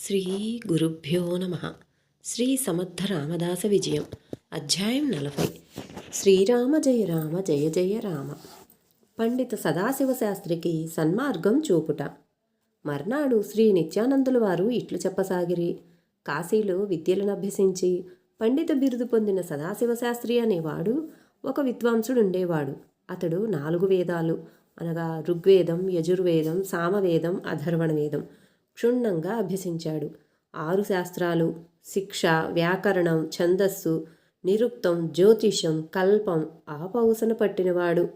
శ్రీ గురుభ్యో నమ. శ్రీ సమర్థ రామదాస విజయం. అధ్యాయం నలభై. శ్రీరామ జయ రామ జయ జయ రామ. పండిత సదాశివ శాస్త్రికి సన్మార్గం చూపుట. మర్నాడు శ్రీ నిత్యానందుల వారు ఇట్లు చెప్పసాగిరి. కాశీలో విద్యలను అభ్యసించి పండిత బిరుదు పొందిన సదాశివ శాస్త్రి అనేవాడు ఒక విద్వాంసుడు ఉండేవాడు అతడు నాలుగు వేదాలు అనగా ఋగ్వేదం యజుర్వేదం సామవేదం అధర్వణ వేదం క్షుణ్ణంగా అభ్యసించాడు. ఆరు శాస్త్రాలు శిక్ష వ్యాకరణం ఛందస్సు నిరుక్తం జ్యోతిషం కల్పం ఆపౌసన పట్టినవాడు.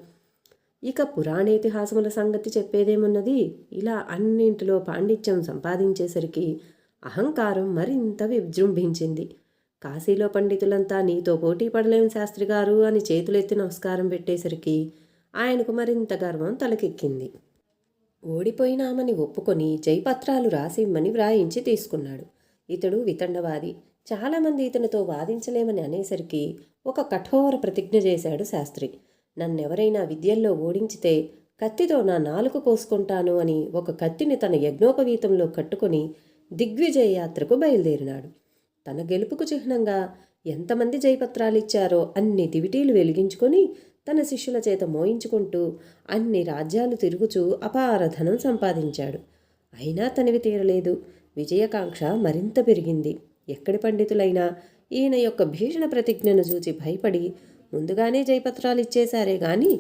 ఇక పురాణేతిహాసముల సంగతి చెప్పేదేమున్నది? ఇలా అన్నింటిలో పాండిత్యం సంపాదించేసరికి అహంకారం మరింత విజృంభించింది. కాశీలో పండితులంతా నీతో పోటీ పడలేం శాస్త్రి గారు అని చేతులెత్తి నమస్కారం పెట్టేసరికి ఆయనకు మరింత గర్వం తలకెక్కింది. ఓడిపోయినామని ఒప్పుకొని జయపత్రాలు రాసిమ్మని వ్రాయించి తీసుకున్నాడు. ఇతడు వితండవాది. చాలామంది ఇతనితో వాదించలేమని అనేసరికి ఒక కఠోర ప్రతిజ్ఞ చేశాడు శాస్త్రి. నన్నెవరైనా విద్యల్లో ఓడించితే కత్తితో నా నాలుక కోసుకుంటాను అని ఒక కత్తిని తన యజ్ఞోపవీతంలో కట్టుకొని దిగ్విజయ యాత్రకు బయలుదేరినాడు. తన గెలుపుకు చిహ్నంగా ఎంతమంది జయపత్రాలిచ్చారో అన్ని దివిటీలు వెలిగించుకొని తన శిష్యుల చేత మోయించుకుంటూ అన్ని రాజ్యాలు తిరుగుచూ అపార ధనం సంపాదించాడు. అయినా తనివి తీరలేదు. విజయకాంక్ష మరింత పెరిగింది. ఎక్కడి పండితులైనా ఈయన యొక్క భీషణ ప్రతిజ్ఞను చూచి భయపడి ముందుగానే జయపత్రాలు ఇచ్చేశారే గాని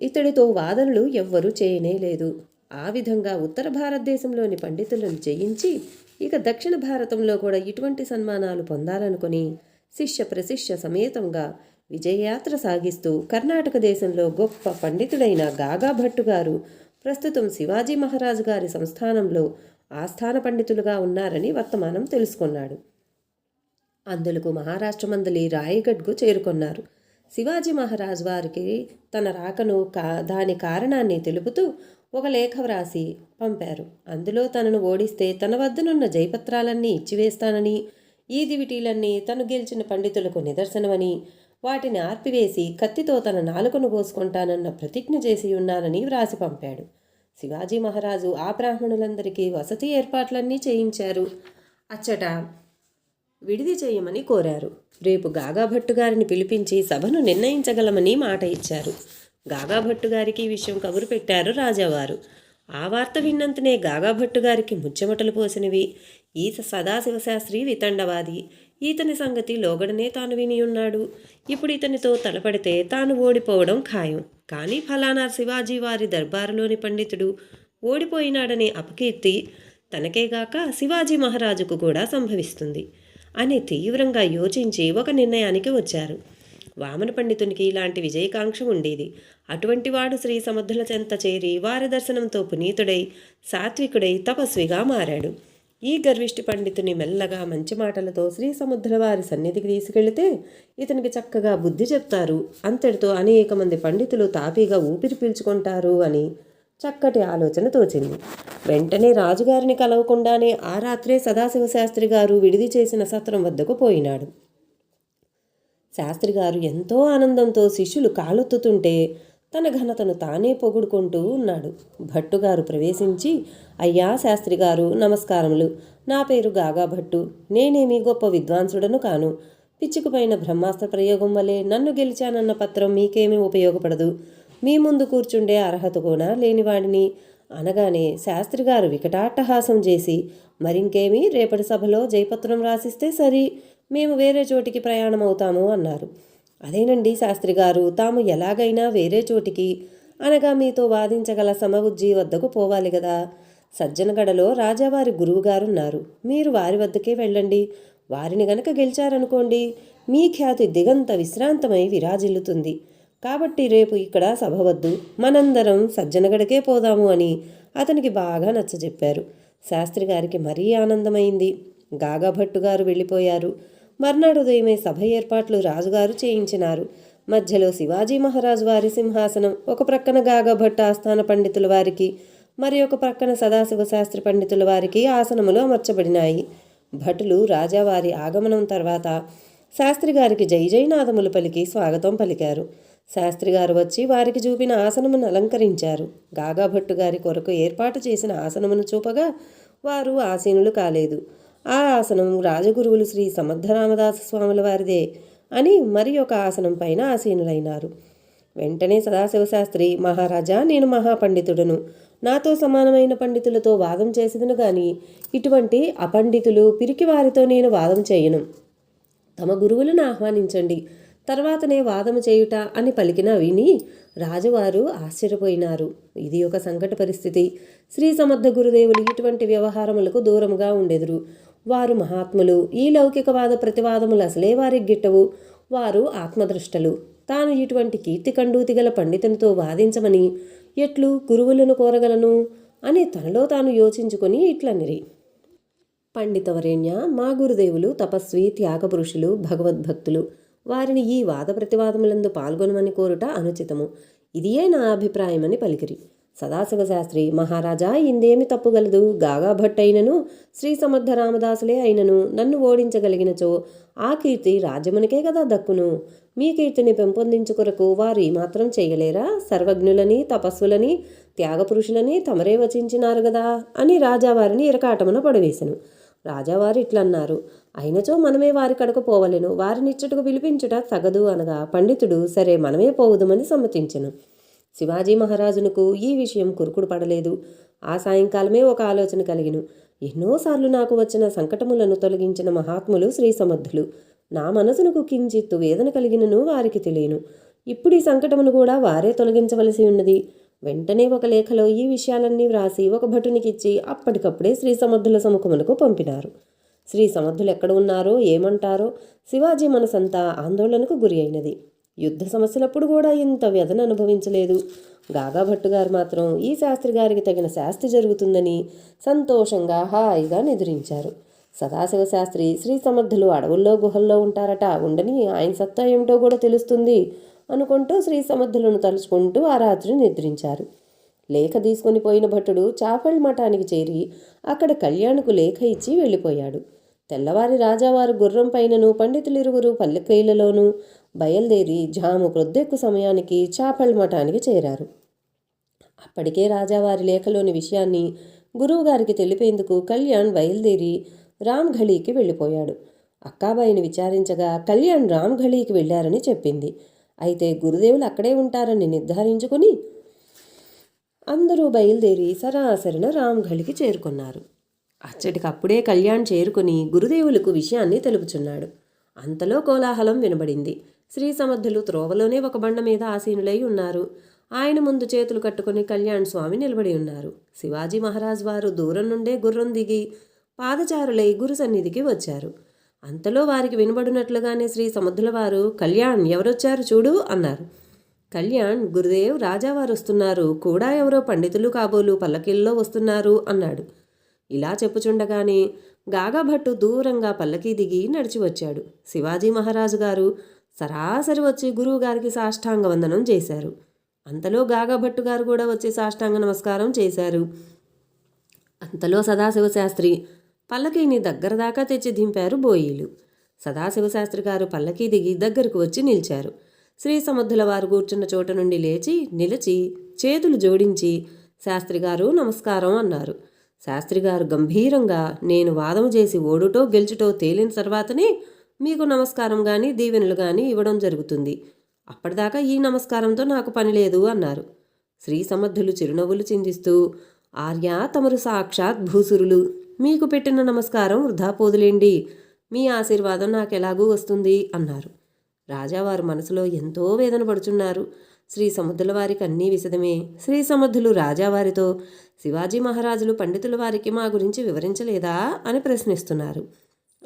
ఇతడితో వాదనలు ఎవ్వరూ చేయనే లేదు. ఆ విధంగా ఉత్తర భారతదేశంలోని పండితులను జయించి ఇక దక్షిణ భారతంలో కూడా ఇటువంటి సన్మానాలు పొందాలనుకుని శిష్య ప్రశిష్య సమేతంగా విజయయాత్ర సాగిస్తూ కర్ణాటక దేశంలో గొప్ప పండితుడైన గాగా భట్టు గారు ప్రస్తుతం శివాజీ మహారాజు గారి సంస్థానంలో ఆస్థాన పండితులుగా ఉన్నారని వర్తమానం తెలుసుకున్నాడు. అందులకు మహారాష్ట్ర మందలి రాయగఢ్కు చేరుకున్నారు. శివాజీ మహారాజ్ వారికి తన రాకను కా దాని కారణాన్ని తెలుపుతూ ఒక లేఖ వ్రాసి పంపారు. అందులో తనను ఓడిస్తే తన వద్దనున్న జయపత్రాలన్నీ ఇచ్చివేస్తానని ఈ దివిటీలన్నీ తను గెలిచిన పండితులకు నిదర్శనమని వాటిని ఆర్పివేసి కత్తితో తన నాలుకను కోసుకుంటానన్న ప్రతిజ్ఞ చేసి ఉన్నానని వ్రాసి పంపాడు. శివాజీ మహారాజు ఆ బ్రాహ్మణులందరికీ వసతి ఏర్పాట్లన్నీ చేయించారు. అచ్చట విడిది చేయమని కోరారు. రేపు గాగాభట్టు గారిని పిలిపించి సభను నిర్ణయించగలమని మాట ఇచ్చారు. గాగాభట్టు గారికి విషయం కబురు పెట్టారు రాజావారు. ఆ వార్త విన్నంతనే గాగాభట్టు గారికి ముచ్చెమటలు పోసినవి. ఈ సదాశివశాస్త్రి వితండవాది. ఈతని సంగతి లోగడనే తాను విని ఉన్నాడు ఇప్పుడు ఇతనితో తలపడితే తాను ఓడిపోవడం ఖాయం. కానీ ఫలానా శివాజీ వారి దర్బారులోని పండితుడు ఓడిపోయినాడనే అపకీర్తి తనకేగాక శివాజీ మహారాజుకు కూడా సంభవిస్తుంది. అని తీవ్రంగా యోచించి ఒక నిర్ణయానికి వచ్చారు. వామన పండితునికి ఇలాంటి విజయకాంక్ష ఉండేది. అటువంటి వాడు శ్రీ సముద్రుల చెంత చేరి వారి దర్శనంతో పునీతుడై సాత్వికుడై తపస్విగా మారాడు. ఈ గర్విష్టి పండితుని మెల్లగా మంచి మాటలతో శ్రీ సముద్రవారి సన్నిధికి తీసుకెళ్తే ఇతనికి చక్కగా బుద్ధి చెప్తారు. అంతటితో అనేక మంది పండితులు తాపీగా ఊపిరి పీల్చుకుంటారు అని చక్కటి ఆలోచన తోచింది వెంటనే రాజుగారిని కలవకుండానే ఆ రాత్రే సదాశివ శాస్త్రి గారు విడిది చేసిన సత్రం వద్దకు పోయినాడు. శాస్త్రి గారు ఎంతో ఆనందంతో శిష్యులు కాలొత్తుతుంటే తన ఘనతను తానే పొగుడుకుంటూ ఉన్నాడు. భట్టుగారు ప్రవేశించి అయ్యా శాస్త్రి గారు నమస్కారములు. నా పేరు గాగా భట్టు. నేనేమి గొప్ప విద్వాంసుడను కాను. పిచ్చుకుపోయిన బ్రహ్మాస్త్ర ప్రయోగం వలె నన్ను గెలిచానన్న పత్రం మీకేమీ ఉపయోగపడదు. మీ ముందు కూర్చుండే అర్హత కూడా లేనివాడిని. అనగానే శాస్త్రి గారు వికటాట్టహాసం చేసి మరింకేమీ రేపటి సభలో జయపత్రం రాసిస్తే సరి. మేము వేరే చోటికి ప్రయాణం అవుతాము అన్నారు. అదేనండి శాస్త్రి గారు తాము ఎలాగైనా వేరే చోటికి అనగా మీతో వాదించగల సమబుజ్జి వద్దకు పోవాలి కదా సజ్జనగడలో రాజావారి గురువుగారున్నారు. మీరు వారి వద్దకే వెళ్ళండి. వారిని గనక గెలిచారనుకోండి మీ ఖ్యాతి దిగంత విశ్రాంతమై విరాజిల్లుతుంది. కాబట్టి రేపు ఇక్కడ సభ వద్దు. మనందరం సజ్జనగడకే పోదాము అని అతనికి బాగా నచ్చజెప్పారు. శాస్త్రి గారికి మరీ ఆనందమైంది. గాగాభట్టు గారు వెళ్ళిపోయారు. మర్నాడు ఉదయమే సభ ఏర్పాట్లు రాజుగారు చేయించినారు. మధ్యలో శివాజీ మహారాజు వారి సింహాసనం ఒక ప్రక్కన గాగభట్ట ఆస్థాన పండితుల వారికి మరి ఒక ప్రక్కన సదాశివ శాస్త్రి పండితుల వారికి ఆసనములు అమర్చబడినాయి. భటులు రాజావారి ఆగమనం తర్వాత శాస్త్రి గారికి జై జైనాదములు పలికి స్వాగతం పలికారు. శాస్త్రి గారు వచ్చి వారికి చూపిన ఆసనమును అలంకరించారు. గాగాభట్టు గారి కొరకు ఏర్పాటు చేసిన ఆసనమును చూపగా వారు ఆసీనులు కాలేదు. ఆ ఆసనం రాజగురువులు శ్రీ సమర్థరామదాస స్వాముల వారిదే అని మరి ఒక ఆసనం పైన ఆసీనులైనారు. వెంటనే సదాశివశాస్త్రి మహారాజా నేను మహాపండితుడను. నాతో సమానమైన పండితులతో వాదం చేసేదను గాని ఇటువంటి అపండితులు పిరికి వారితో నేను వాదం చేయను. తమ గురువులను ఆహ్వానించండి. తర్వాతనే వాదము చేయుట అని పలికిన విని రాజువారు ఆశ్చర్యపోయినారు. ఇది ఒక సంకట పరిస్థితి. శ్రీ సమర్థ గురుదేవులు ఇటువంటి వ్యవహారములకు దూరంగా ఉండెదురు. వారు మహాత్ములు. ఈ లౌకికవాద ప్రతివాదములు అసలే వారికి గిట్టవు. వారు ఆత్మదృష్టలు తాను ఇటువంటి కీర్తి కండూతి గల పండితునితో వాదించమని ఎట్లు గురువులను కోరగలను? అని తనలో తాను యోచించుకొని ఇట్లనిరి. పండితవరేణ్య మా గురుదేవులు తపస్వి త్యాగపురుషులు భగవద్భక్తులు. వారిని ఈ వాద ప్రతివాదములందు పాల్గొనమని కోరుట అనుచితము. ఇదియే నా అభిప్రాయమని పలికిరి. సదాశివశాస్త్రి మహారాజా ఇందేమి తప్పుగలదు? గాగా భట్ అయినను శ్రీ సమర్థ రామదాసులే అయినను నన్ను ఓడించగలిగినచో ఆ కీర్తి రాజ్యమునికే కదా దక్కును. మీ కీర్తిని పెంపొందించుకొరకు వారు ఏమాత్రం మాత్రం చేయలేరా? సర్వజ్ఞులని తపస్సులని త్యాగపురుషులని తమరే వచించినారు గదా? అని రాజావారిని ఇరకాటమున పడవేశను రాజావారు ఇట్లన్నారు అయినచో మనమే వారి కడకు పోవలెను. వారినిచ్చటకు పిలిపించుట తగదు అనగా పండితుడు సరే మనమే పోవుదమని సమ్మతించెను. శివాజీ మహారాజునకు ఈ విషయం కురుకుడు పడలేదు. ఆ సాయంకాలమే ఒక ఆలోచన కలిగిను. ఎన్నోసార్లు నాకు వచ్చిన సంకటములను తొలగించిన మహాత్ములు శ్రీ సమర్థులు. నా మనసునకు కించిత్తు వేదన కలిగినను వారికి తెలియను. ఇప్పుడు ఈ సంకటమును కూడా వారే తొలగించవలసి ఉన్నది. వెంటనే ఒక లేఖలో ఈ విషయాలన్నీ వ్రాసి ఒక భటునికిచ్చి అప్పటికప్పుడే శ్రీ సమర్థుల సముఖమునకు పంపినారు. శ్రీ సమర్థులు ఎక్కడ ఉన్నారో ఏమంటారో శివాజీ మనసంతా ఆందోళనకు గురి అయినది. యుద్ధ సమస్యలప్పుడు కూడా ఇంత వ్యధన అనుభవించలేదు. గాగా భట్టు గారు మాత్రం ఈ శాస్త్రి గారికి తగిన శాస్తి జరుగుతుందని సంతోషంగా హాయిగా నిద్రించారు. సదాశివ శాస్త్రి శ్రీ సమర్థులు అడవుల్లో గుహల్లో ఉంటారట. ఉండని ఆయన సత్తా ఏమిటో కూడా తెలుస్తుంది అనుకుంటూ శ్రీ సమర్థులను తలుచుకుంటూ ఆ రాత్రి నిద్రించారు. లేఖ తీసుకొని పోయిన భట్టుడు చాపల్ మఠానికి చేరి అక్కడ కళ్యాణ్కు లేఖ ఇచ్చి వెళ్ళిపోయాడు. తెల్లవారి రాజావారు గుర్రం పైనను పండితులిరువురు పల్లెకైలలోనూ బయలుదేరి జాము ప్రొద్దెక్కు సమయానికి చాపల్ మఠానికి చేరారు. అప్పటికే రాజావారి లేఖలోని విషయాన్ని గురువుగారికి తెలిపేందుకు కళ్యాణ్ బయలుదేరి రామ్ఘళీకి వెళ్ళిపోయాడు. అక్కాబాయిని విచారించగా కళ్యాణ్ రామ్ఘళీకి వెళ్ళారని చెప్పింది. అయితే గురుదేవులు అక్కడే ఉంటారని నిర్ధారించుకుని అందరూ బయలుదేరి సరాసరిన రామ్ఘళికి చేరుకున్నారు. అచ్చటికప్పుడే కళ్యాణ్ చేరుకుని గురుదేవులకు విషయాన్ని తెలుపుచున్నాడు. అంతలో కోలాహలం వినబడింది. శ్రీ సమర్థులు త్రోవలోనే ఒక బండ మీద ఆసీనులై ఉన్నారు. ఆయన ముందు చేతులు కట్టుకుని కళ్యాణ్ స్వామి నిలబడి ఉన్నారు. శివాజీ మహారాజ్ వారు దూరం నుండే గుర్రం దిగి పాదచారులై గురు సన్నిధికి వచ్చారు. అంతలో వారికి వినబడినట్లుగానే శ్రీ సముద్రుల వారు కళ్యాణ్ ఎవరొచ్చారు చూడు అన్నారు. కళ్యాణ్ గురుదేవ్ రాజావారు వస్తున్నారు. కూడా ఎవరో పండితులు కాబోలు పల్లకీల్లో వస్తున్నారు అన్నాడు. ఇలా చెప్పుచుండగానే గాగాభట్టు దూరంగా పల్లకి దిగి నడిచి వచ్చాడు శివాజీ మహారాజు గారు సరాసరి వచ్చి గురువు గారికి సాష్టాంగ వందనం చేశారు. అంతలో గాగాభట్టు గారు కూడా వచ్చి సాష్టాంగ నమస్కారం చేశారు. అంతలో సదాశివ శాస్త్రి పల్లకీని దగ్గర దాకా తెచ్చి దింపారు బోయిలు. సదాశివశాస్త్రి గారు పల్లకీ దిగి దగ్గరకు వచ్చి నిలిచారు. శ్రీ సముద్రుల వారు కూర్చున్న చోట నుండి లేచి నిలిచి చేతులు జోడించి శాస్త్రి గారు నమస్కారం అన్నారు. శాస్త్రి గారు గంభీరంగా నేను వాదము చేసి ఓడుటో గెలుచుటో తేలిన తర్వాతనే మీకు నమస్కారం కానీ దీవెనలు కానీ ఇవ్వడం జరుగుతుంది. అప్పటిదాకా ఈ నమస్కారంతో నాకు పని లేదు అన్నారు. శ్రీ సమర్థులు చిరునవ్వులు చిందిస్తూ ఆర్య తమరు సాక్షాత్ భూసురులు. మీకు పెట్టిన నమస్కారం వృధా పోదులేండి. మీ ఆశీర్వాదం నాకెలాగూ వస్తుంది అన్నారు. రాజావారు మనసులో ఎంతో వేదన పడుచున్నారు. శ్రీ సముద్రుల వారికి అన్నీ విశదమే. శ్రీ సముద్రులు రాజావారితో శివాజీ మహారాజులు పండితుల వారికి మా గురించి వివరించలేదా అని ప్రశ్నిస్తున్నారు.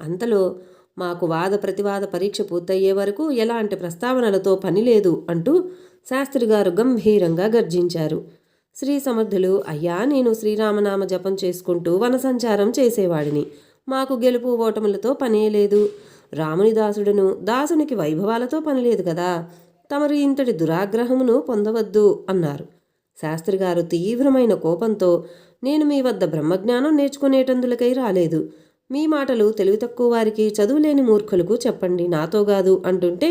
అంతలో మాకు వాద ప్రతివాద పరీక్ష పూర్తయ్యే వరకు ఎలాంటి ప్రస్తావనలతో పని లేదు అంటూ శాస్త్రి గారు గంభీరంగా గర్జించారు. శ్రీ సమర్థులు అయ్యా నేను శ్రీరామనామ జపం చేసుకుంటూ వనసంచారం చేసేవాడిని. మాకు గెలుపు ఓటములతో పనే లేదు. రాముని దాసుడును దాసునికి వైభవాలతో పని లేదు కదా. తమరు ఇంతటి దురాగ్రహమును పొందవద్దు అన్నారు. శాస్త్రి గారు తీవ్రమైన కోపంతో నేను మీ వద్ద బ్రహ్మజ్ఞానం నేర్చుకునేటందులకై రాలేదు. మీ మాటలు తెలివి తక్కువ వారికి చదువులేని మూర్ఖులకు చెప్పండి. నాతో కాదు అంటుంటే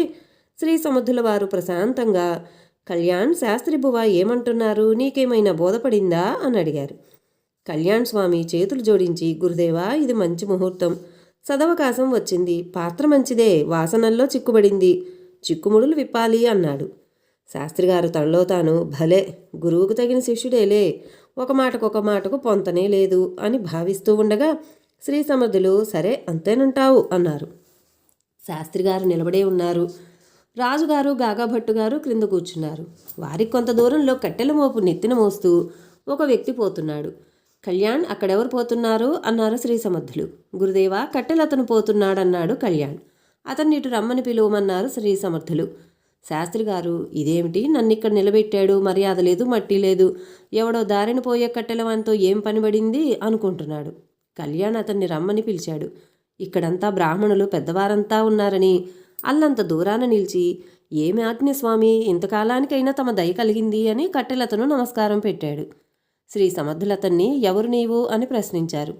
శ్రీ సముద్రుల వారు ప్రశాంతంగా కళ్యాణ్ శాస్త్రి బువ ఏమంటున్నారు? నీకేమైనా బోధపడిందా? అని అడిగారు. కళ్యాణ్ స్వామి చేతులు జోడించి గురుదేవా ఇది మంచి ముహూర్తం. సదవకాశం వచ్చింది. పాత్ర మంచిదే. వాసనల్లో చిక్కుబడింది. చిక్కుముడులు విప్పాలి అన్నాడు. శాస్త్రిగారు తనలో తాను భలే! గురువుకు తగిన శిష్యుడేలే. ఒక మాటకు ఒక మాటకు పొంతనే లేదు అని భావిస్తూ ఉండగా శ్రీ సమర్థులు సరే అంతేనంటావు అన్నారు. శాస్త్రిగారు నిలబడే ఉన్నారు. రాజుగారు గాగాభట్టు గారు క్రింద కూర్చున్నారు. వారికి కొంత దూరంలో కట్టెల మోపు నెత్తిన మోస్తూ ఒక వ్యక్తి పోతున్నాడు. కళ్యాణ్ అక్కడెవరు పోతున్నారు? అన్నారు శ్రీ సమర్థులు. గురుదేవా కట్టెలు అతను పోతున్నాడన్నాడు కళ్యాణ్. అతన్ని ఇటు రమ్మని పిలువమన్నారు శ్రీ సమర్థులు. శాస్త్రి గారు ఇదేమిటి? నన్ను ఇక్కడ నిలబెట్టాడు మర్యాద లేదు మట్టి లేదు. ఎవడో దారిన పోయే కట్టెల వానితో ఏం పనిపడింది అనుకుంటున్నాడు. కళ్యాణ్ అతన్ని రమ్మని పిలిచాడు. ఇక్కడంతా బ్రాహ్మణులు పెద్దవారంతా ఉన్నారని. అల్లంత దూరాన నిలిచి ఏమి ఆజ్ఞస్వామి ఇంతకాలానికైనా తమ దయ కలిగింది అని కట్టెలతను నమస్కారం పెట్టాడు. శ్రీ సమర్థులతన్ని ఎవరు నీవు అని ప్రశ్నించారు.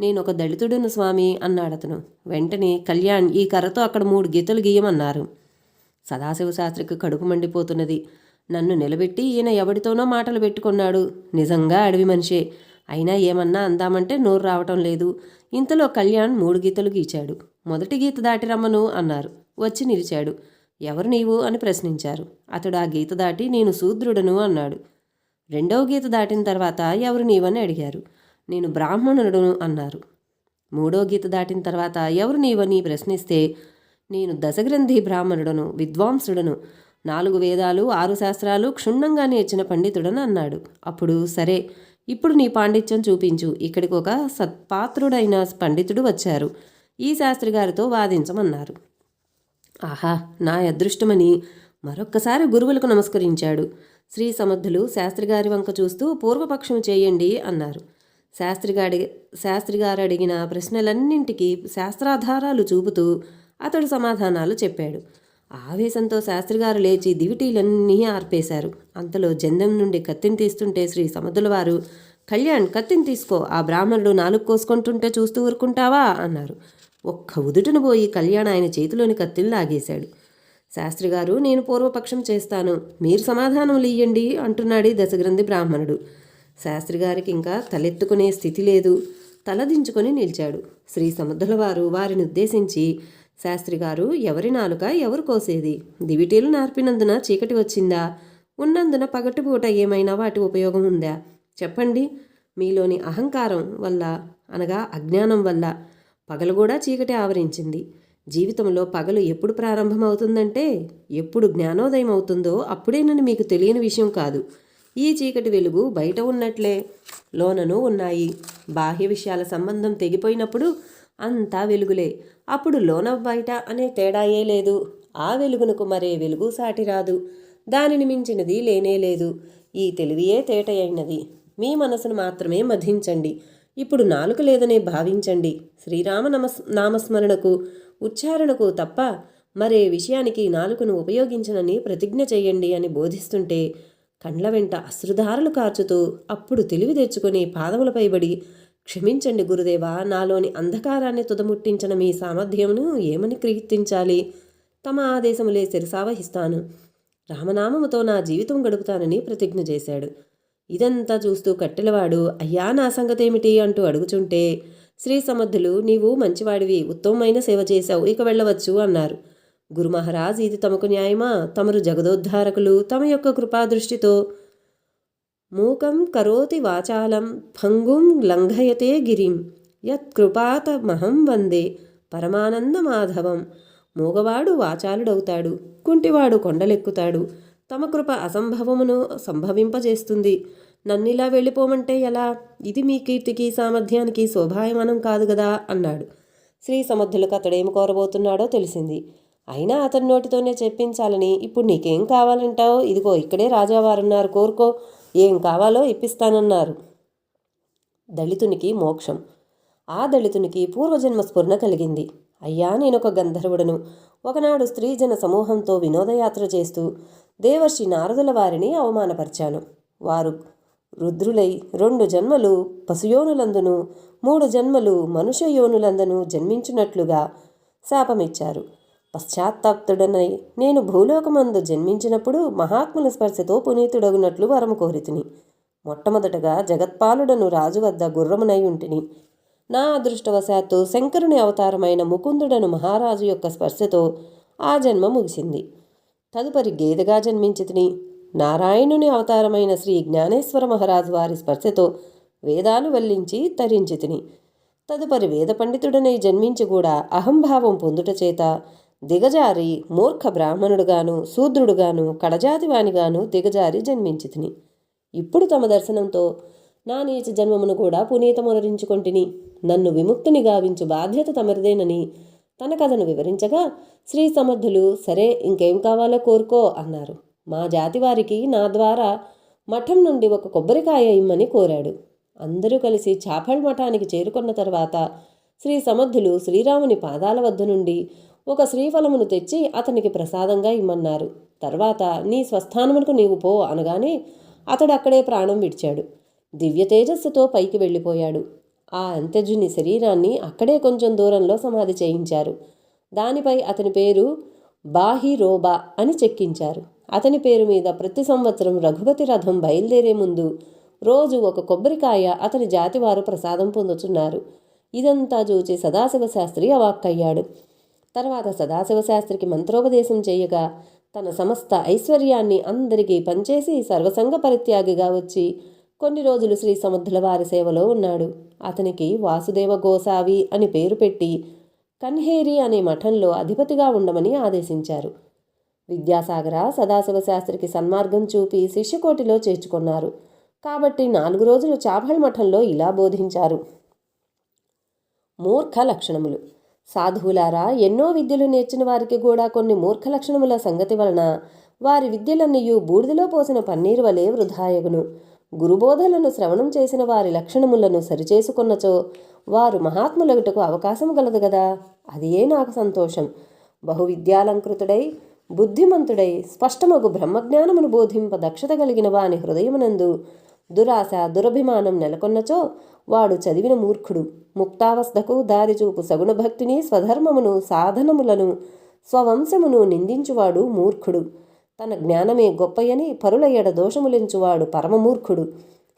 నేను ఒక దళితుడును స్వామి అన్నాడతను. వెంటనే కళ్యాణ్ ఈ కర్రతో అక్కడ మూడు గీతలు గీయమన్నారు. సదాశివ శాస్త్రికి కడుపు మండిపోతున్నది. నన్ను నిలబెట్టి ఈయన ఎవడితోనో మాటలు పెట్టుకున్నాడు. నిజంగా అడవి మనిషే. అయినా ఏమన్నా అందామంటే నోరు రావటం లేదు. ఇంతలో కళ్యాణ్ మూడు గీతలు గీచాడు. మొదటి గీత దాటి రమ్మను అన్నారు. వచ్చి నిలిచాడు. ఎవరు నీవు అని ప్రశ్నించారు. అతడు ఆ గీత దాటి నేను శూద్రుడను అన్నాడు. రెండవ గీత దాటిన తర్వాత ఎవరు నీవని అడిగారు. నేను బ్రాహ్మణుడును అన్నారు. మూడో గీత దాటిన తర్వాత ఎవరు నీవని ప్రశ్నిస్తే నేను దశగ్రంథి బ్రాహ్మణుడను విద్వాంసుడను నాలుగు వేదాలు ఆరు శాస్త్రాలు క్షుణ్ణంగా నేర్చిన పండితుడను అన్నాడు. అప్పుడు సరే ఇప్పుడు నీ పాండిత్యం చూపించు. ఇక్కడికి ఒక సత్పాత్రుడైన పండితుడు వచ్చారు. ఈ శాస్త్రి గారితో వాదించమన్నారు. ఆహా నా అదృష్టమని మరొక్కసారి గురువులకు నమస్కరించాడు. శ్రీ సమర్థులు శాస్త్రిగారి వంక చూస్తూ పూర్వపక్షం చేయండి అన్నారు. శాస్త్రిగాడి శాస్త్రిగారు అడిగిన ప్రశ్నలన్నింటికీ శాస్త్రాధారాలు చూపుతూ అతడు సమాధానాలు చెప్పాడు. ఆవేశంతో శాస్త్రిగారు లేచి దివిటీలన్నీ ఆర్పేశారు. అంతలో జందం నుండి కత్తిని తీస్తుంటే శ్రీ సముద్రుల వారు కళ్యాణ్ కత్తిని తీసుకో ఆ బ్రాహ్మణుడు నాలుగు కోసుకుంటుంటే చూస్తూ ఊరుకుంటావా? అన్నారు. ఒక్క ఉదుటను పోయి కళ్యాణ్ ఆయన చేతిలోని కత్తిని లాగేశాడు. శాస్త్రి గారు నేను పూర్వపక్షం చేస్తాను. మీరు సమాధానం ఇయ్యండి అంటున్నాడు దశగ్రంథి బ్రాహ్మణుడు. శాస్త్రి గారికి ఇంకా తలెత్తుకునే స్థితి లేదు. తలదించుకొని నిలిచాడు. శ్రీ సముద్రుల వారు వారిని ఉద్దేశించి శాస్త్రి గారు ఎవరి నాలుక ఎవరు కోసేది? దివిటీలు నార్పినందున చీకటి వచ్చిందా? ఉన్నందున పగటిపూట ఏమైనా వాటి ఉపయోగం ఉందా? చెప్పండి. మీలోని అహంకారం వల్ల అనగా అజ్ఞానం వల్ల పగలు కూడా చీకటి ఆవరించింది. జీవితంలో పగలు ఎప్పుడు ప్రారంభమవుతుందంటే ఎప్పుడు జ్ఞానోదయం అవుతుందో అప్పుడేనని మీకు తెలియని విషయం కాదు. ఈ చీకటి వెలుగు బయట ఉన్నట్లే లోనను ఉన్నాయి. బాహ్య విషయాల సంబంధం తెగిపోయినప్పుడు అంతా వెలుగులే. అప్పుడు లోన బయట అనే తేడాయే లేదు. ఆ వెలుగునకు మరే వెలుగు సాటి రాదు. దానిని మించినది లేనే లేదు. ఈ తెలివియే తేటయైనది. మీ మనసును మాత్రమే మధించండి. ఇప్పుడు నాలుక లేదనే భావించండి. శ్రీరామ నమస్ నామస్మరణకు ఉచ్చారణకు తప్ప మరే విషయానికి నాలుకను ఉపయోగించనని ప్రతిజ్ఞ చేయండి అని బోధిస్తుంటే కండ్ల వెంట అశ్రుధారలు కార్చుతూ అప్పుడు తెలివి తెచ్చుకొని పాదములపై పడి క్షమించండి గురుదేవా నాలోని అంధకారాన్ని తుదముట్టించిన మీ సామర్థ్యమును ఏమని కీర్తించాలి? తమ ఆదేశములే శిరసావహిస్తాను రామనామముతో నా జీవితం గడుపుతానని ప్రతిజ్ఞ చేశాడు. ఇదంతా చూస్తూ కట్టెలవాడు అయ్యా నా సంగతేమిటి? అంటూ అడుగుచుంటే శ్రీ సమర్థులు నీవు మంచివాడివి ఉత్తమమైన సేవ చేశావు ఇక వెళ్ళవచ్చు అన్నారు. గురుమహారాజ్ ఇది తమకు న్యాయమా? తమరు జగదోద్ధారకులు తమ యొక్క కృపాదృష్టితో మూకం కరోతి వాచాలం భంగుం లంఘయతే గిరిం యత్కృపాతమహం వందే పరమానందమాధవం. మూగవాడు వాచాలుడవుతాడు కుంటివాడు కొండలెక్కుతాడు. తమ కృప అసంభవమును సంభవింపజేస్తుంది. నన్నిలా వెళ్ళిపోమంటే ఎలా? ఇది మీ కీర్తికి సామర్థ్యానికి శోభాయమానం కాదు గదా అన్నాడు. శ్రీ సమర్థులకు అతడేమి కోరబోతున్నాడో తెలిసింది. అయినా అతని నోటితోనే చెప్పించాలని ఇప్పుడు నీకేం కావాలంటావు? ఇదిగో ఇక్కడే రాజావారున్నారు కోరుకో. ఏం కావాలో ఇప్పిస్తానన్నారు. దళితునికి మోక్షం. ఆ దళితునికి పూర్వజన్మ స్ఫురణ కలిగింది. అయ్యా నేనొక గంధర్వుడను. ఒకనాడు స్త్రీజన సమూహంతో వినోదయాత్ర చేస్తూ దేవర్షి నారదుల వారిని అవమానపరిచాను. వారు రుద్రులై రెండు జన్మలు పశుయోనులందును మూడు జన్మలు మనుష్యయోనులందును జన్మించినట్లుగా శాపమిచ్చారు. పశ్చాత్తాప్తుడనై నేను భూలోకమందు జన్మించినప్పుడు మహాత్ముల స్పర్శతో పునీతుడగునట్లు వరము కోరితిని. మొట్టమొదటగా జగత్పాలుడను రాజు వద్ద గుర్రమునై ఉంటిని. నా అదృష్టవశాత్తు శంకరుని అవతారమైన ముకుందుడను మహారాజు యొక్క స్పర్శతో ఆ జన్మ ముగిసింది. తదుపరి గేదెగా జన్మించితిని. నారాయణుని అవతారమైన శ్రీ జ్ఞానేశ్వర మహారాజు వారి స్పర్శతో వేదాలు వల్లించి తరించితిని. తదుపరి వేద పండితుడనై జన్మించి కూడా అహంభావం పొందుట చేత దిగజారి మూర్ఖ బ్రాహ్మణుడుగాను శూద్రుడుగాను కడజాతివానిగాను దిగజారి జన్మించితిని. ఇప్పుడు తమ దర్శనంతో నా నీచ జన్మమును కూడా పునీతమునరించుకొంటిని. నన్ను విముక్తిని గావించు బాధ్యత తమరిదేనని తన కథను వివరించగా శ్రీ సమర్థులు సరే ఇంకేం కావాలో కోరుకో అన్నారు. మా జాతి వారికి నా ద్వారా మఠం నుండి ఒక కొబ్బరికాయ ఇమ్మని కోరాడు. అందరూ కలిసి చాపల్ మఠానికి చేరుకున్న తర్వాత శ్రీ సమర్థులు శ్రీరాముని పాదాల వద్ద నుండి ఒక శ్రీఫలమును తెచ్చి అతనికి ప్రసాదంగా ఇమ్మన్నారు. తర్వాత నీ స్వస్థానమునకు నీవు పో అనగానే అతడు అక్కడే ప్రాణం విడిచాడు. దివ్య తేజస్సుతో పైకి వెళ్ళిపోయాడు. ఆ అంత్యజుని శరీరాన్ని అక్కడే కొంచెం దూరంలో సమాధి చేయించారు. దానిపై అతని పేరు బాహిరోబా అని చెక్కించారు. అతని పేరు మీద ప్రతి సంవత్సరం రఘుపతి రథం బయలుదేరే ముందు రోజు ఒక కొబ్బరికాయ అతని జాతివారు ప్రసాదం పొందుతున్నారు ఇదంతా చూచి సదాశివ శాస్త్రి అవాక్కయ్యాడు. తర్వాత సదాశివ శాస్త్రికి మంత్రోపదేశం చేయగా తన సమస్త ఐశ్వర్యాన్ని అందరికీ పంచేసి సర్వసంగ పరిత్యాగిగా వచ్చి కొన్ని రోజులు శ్రీ సముద్రుల వారి సేవలో ఉన్నాడు. అతనికి వాసుదేవ గోసావి అని పేరు పెట్టి కన్హేరి అనే మఠంలో అధిపతిగా ఉండమని ఆదేశించారు. విద్యాసాగర సదాశివ శాస్త్రికి సన్మార్గం చూపి శిష్యకోటిలో చేర్చుకున్నారు. కాబట్టి నాలుగు రోజులు చాభల్ మఠంలో ఇలా బోధించారు. మూర్ఖ లక్షణములు. సాధువులారా ఎన్నో విద్యలు నేర్చిన వారికి కూడా కొన్ని మూర్ఖ లక్షణముల సంగతి వలన వారి విద్యలన్నయు బూడిదలో పోసిన పన్నీరు వలె వృధాయగును. గురుబోధలను శ్రవణం చేసిన వారి లక్షణములను సరిచేసుకున్నచో వారు మహాత్ములగుటకు అవకాశం గలదు గదా? అదియే నాకు సంతోషం. బహువిద్యాలంకృతుడై బుద్ధిమంతుడై స్పష్టమగు బ్రహ్మజ్ఞానమును బోధింప దక్షత కలిగిన వాని హృదయమునందు దురాశ దురభిమానం నెలకొన్నచో వాడు చదివిన మూర్ఖుడు. ముక్తావస్థకు దారిచూపు సగుణ భక్తిని స్వధర్మమును సాధనములను స్వవంశమును నిందించువాడు మూర్ఖుడు. తన జ్ఞానమే గొప్పయని పరుల ఎడ దోషములించువాడు పరమమూర్ఖుడు.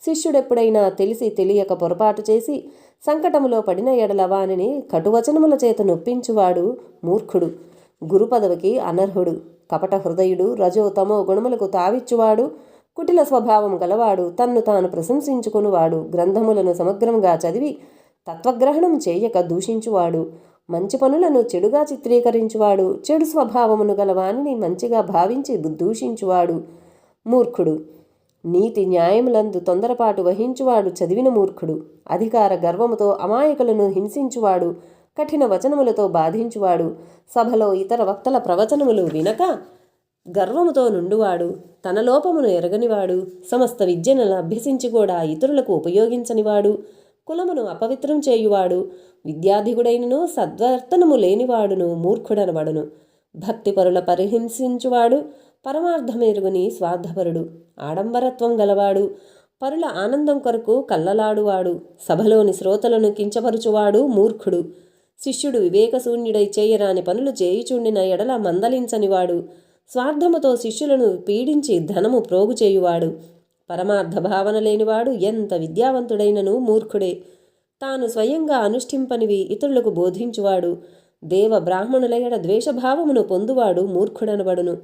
శిష్యుడెప్పుడైనా తెలిసి తెలియక పొరపాటు చేసి సంకటములో పడిన ఎడల వానిని కటువచనముల చేత నొప్పించువాడు మూర్ఖుడు. గురుపదవికి అనర్హుడు. కపట హృదయుడు రజో తమో గుణములకు తావిచ్చువాడు కుటిల స్వభావం గలవాడు తన్ను తాను ప్రశంసించుకునివాడు గ్రంథములను సమగ్రంగా చదివి తత్వగ్రహణం చేయక దూషించువాడు. మంచి పనులను చెడుగా చిత్రీకరించువాడు. చెడు స్వభావమును గలవానిని మంచిగా భావించి దూషించువాడు. మూర్ఖుడు. నీతి న్యాయములందు తొందరపాటు వహించువాడు చదివిన మూర్ఖుడు. అధికార గర్వముతో అమాయకులను హింసించువాడు. కఠిన వచనములతో బాధించువాడు. సభలో ఇతర వక్తల ప్రవచనములు వినక గర్వముతో నుండువాడు తన లోపమును ఎరగనివాడు సమస్త విద్యను అభ్యసించి కూడా ఇతరులకు ఉపయోగించనివాడు కులమును అపవిత్రం చేయువాడు విద్యాధిగుడైనను సద్వర్తనము లేనివాడును మూర్ఖుడనబడును. భక్తిపరుల పరిహింసించువాడు పరమార్థమెరుగుని స్వార్థపరుడు ఆడంబరత్వం గలవాడు పరుల ఆనందం కొరకు కల్లలాడువాడు సభలోని శ్రోతలను కించపరుచువాడు మూర్ఖుడు. శిష్యుడు వివేకశూన్యుడై చేయరాని పనులు చేయుచుండిన ఎడల మందలించనివాడు స్వార్థముతో శిష్యులను పీడించి ధనము ప్రోగు చేయువాడు. పరమార్థ భావన లేనివాడు ఎంత విద్యావంతుడైనను మూర్ఖుడే. తాను స్వయంగా అనుష్ఠింపనివి ఇతరులకు బోధించువాడు. దేవ బ్రాహ్మణుల ఎడ ద్వేషభావమును పొందువాడు మూర్ఖుడనబడును.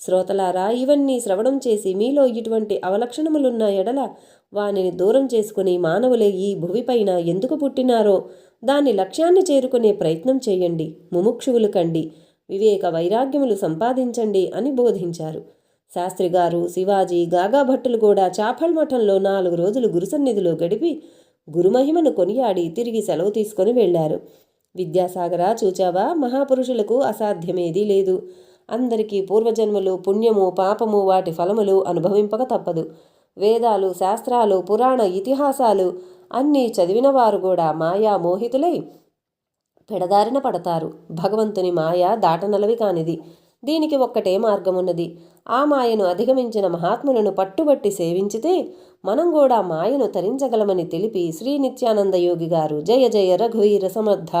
శ్రోతలారా ఇవన్నీ శ్రవణం చేసి మీలో ఇటువంటి అవలక్షణములున్న ఎడల వానిని దూరం చేసుకుని మానవులే ఈ భువిపైన ఎందుకు పుట్టినారో దాని లక్ష్యాన్ని చేరుకునే ప్రయత్నం చేయండి. ముముక్షువులు కండి. వివేక వైరాగ్యములు సంపాదించండి అని బోధించారు. శాస్త్రి గారు శివాజీ గాగా భట్టులు కూడా చాపల్ మఠంలో నాలుగు రోజులు గురుసన్నిధిలో గడిపి గురుమహిమను కొనియాడి తిరిగి సెలవు తీసుకొని వెళ్ళారు. విద్యాసాగర చూచావా? మహాపురుషులకు అసాధ్యమేదీ లేదు. అందరికీ పూర్వజన్మలు పుణ్యము పాపము వాటి ఫలములు అనుభవింపక తప్పదు. వేదాలు శాస్త్రాలు పురాణ ఇతిహాసాలు అన్నీ చదివిన వారు కూడా మాయా మోహితులై పెడదారిన పడతారు. భగవంతుని మాయ దాటనలవి కానిది. దీనికి ఒక్కటే మార్గమున్నది. ఆ మాయను అధిగమించిన మహాత్ములను పట్టుబట్టి సేవించితే మనం కూడా మాయను తరించగలమని తెలిపి శ్రీ నిత్యానంద యోగి గారు జయ జయ రఘువీర సమర్థ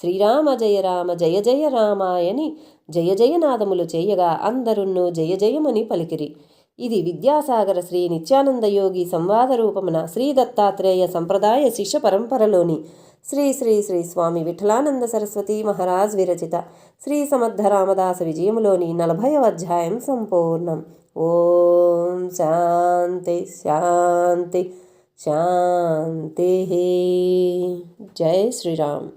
శ్రీరామ జయ రామ జయ జయ రామాయని జయ జయనాదములు చేయగా అందరున్నూ జయ జయమని పలికిరి. ఇది విద్యాసాగర శ్రీ నిత్యానంద యోగి సంవాద రూపమున శ్రీ దత్తాత్రేయ సంప్రదాయ శిష్య పరంపరలోని శ్రీ శ్రీ శ్రీ స్వామి విఠలానంద సరస్వతి మహారాజ్ విరచిత. శ్రీ సమర్థ రామదాస విజయములోని నలభైవ అధ్యాయం సంపూర్ణం. ఓం శాంతి శాంతి శాంతి జై శ్రీరామ్.